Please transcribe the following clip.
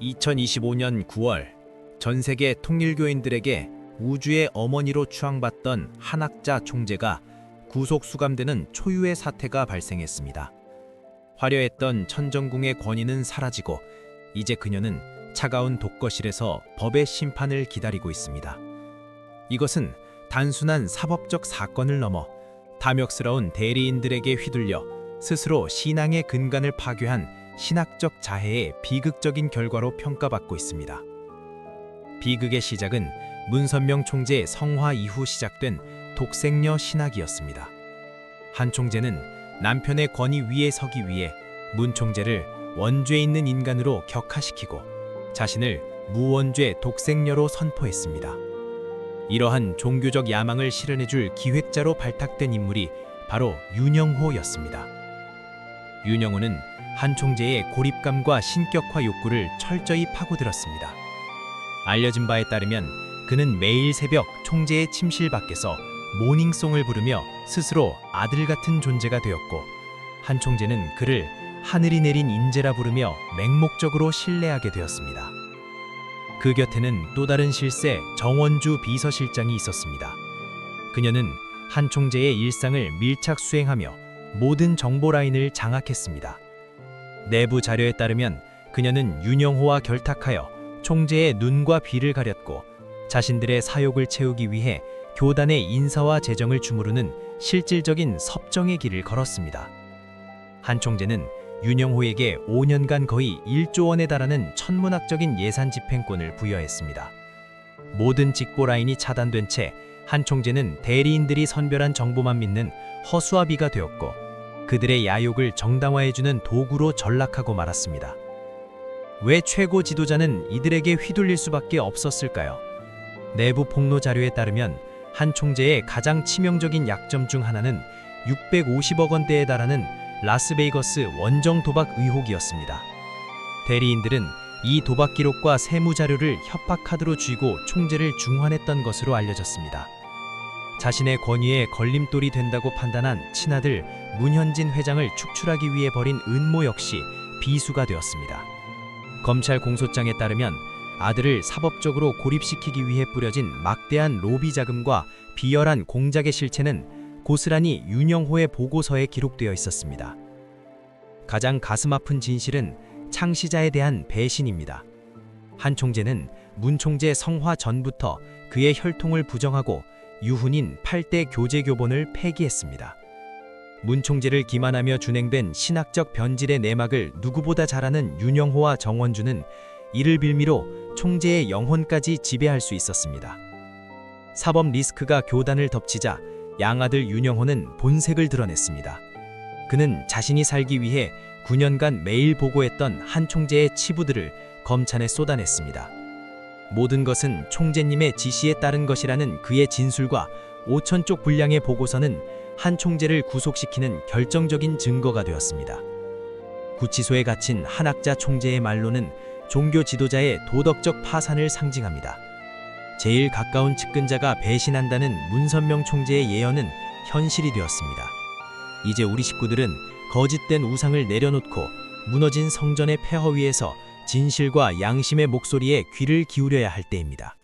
2025년 9월 전 세계 통일교인들에게 우주의 어머니로 추앙받던 한학자 총재가 구속 수감되는 초유의 사태가 발생했습니다. 화려했던 천정궁의 권위는 사라지고 이제 그녀는 차가운 독거실에서 법의 심판을 기다리고 있습니다. 이것은 단순한 사법적 사건을 넘어 탐욕스러운 대리인들에게 휘둘려 스스로 신앙의 근간을 파괴한 신학적 자해의 비극적인 결과로 평가받고 있습니다. 비극의 시작은 문선명 총재 성화 이후 시작된 독생녀 신학이었습니다. 한 총재는 남편의 권위 위에 서기 위해 문 총재를 원죄 있는 인간으로 격하시키고 자신을 무원죄 독생녀로 선포했습니다. 이러한 종교적 야망을 실현해줄 기획자로 발탁된 인물이 바로 윤영호였습니다. 윤영호는 한 총재의 고립감과 신격화 욕구를 철저히 파고들었습니다. 알려진 바에 따르면 그는 매일 새벽 총재의 침실 밖에서 모닝송을 부르며 스스로 아들 같은 존재가 되었고 한 총재는 그를 하늘이 내린 인재라 부르며 맹목적으로 신뢰하게 되었습니다. 그 곁에는 또 다른 실세 정원주 비서실장이 있었습니다. 그녀는 한 총재의 일상을 밀착 수행하며 모든 정보 라인을 장악했습니다. 내부 자료에 따르면 그녀는 윤영호와 결탁하여 총재의 눈과 귀를 가렸고 자신들의 사욕을 채우기 위해 교단의 인사와 재정을 주무르는 실질적인 섭정의 길을 걸었습니다. 한 총재는 윤영호에게 5년간 거의 1조 원에 달하는 천문학적인 예산 집행권을 부여했습니다. 모든 직보 라인이 차단된 채 한 총재는 대리인들이 선별한 정보만 믿는 허수아비가 되었고 그들의 야욕을 정당화해주는 도구로 전락하고 말았습니다. 왜 최고 지도자는 이들에게 휘둘릴 수밖에 없었을까요? 내부 폭로 자료에 따르면 한 총재의 가장 치명적인 약점 중 하나는 650억 원대에 달하는 라스베이거스 원정 도박 의혹이었습니다. 대리인들은 이 도박 기록과 세무 자료를 협박 카드로 쥐고 총재를 중환했던 것으로 알려졌습니다. 자신의 권위에 걸림돌이 된다고 판단한 친아들 문현진 회장을 축출하기 위해 벌인 음모 역시 비수가 되었습니다. 검찰 공소장에 따르면 아들을 사법적으로 고립시키기 위해 뿌려진 막대한 로비 자금과 비열한 공작의 실체는 고스란히 윤영호의 보고서에 기록되어 있었습니다. 가장 가슴 아픈 진실은 창시자에 대한 배신입니다. 한 총재는 문 총재 성화 전부터 그의 혈통을 부정하고 유훈인 8대 교제 교본을 폐기했습니다. 문 총재를 기만하며 준행된 신학적 변질의 내막을 누구보다 잘 아는 윤영호와 정원주는 이를 빌미로 총재의 영혼까지 지배할 수 있었습니다. 사법 리스크가 교단을 덮치자 양아들 윤영호는 본색을 드러냈습니다. 그는 자신이 살기 위해 9년간 매일 보고했던 한 총재의 치부들을 검찰에 쏟아냈습니다. 모든 것은 총재님의 지시에 따른 것이라는 그의 진술과 5천 쪽 분량의 보고서는 한 총재를 구속시키는 결정적인 증거가 되었습니다. 구치소에 갇힌 한학자 총재의 말로는 종교 지도자의 도덕적 파산을 상징합니다. 제일 가까운 측근자가 배신한다는 문선명 총재의 예언은 현실이 되었습니다. 이제 우리 식구들은 거짓된 우상을 내려놓고 무너진 성전의 폐허 위에서 진실과 양심의 목소리에 귀를 기울여야 할 때입니다.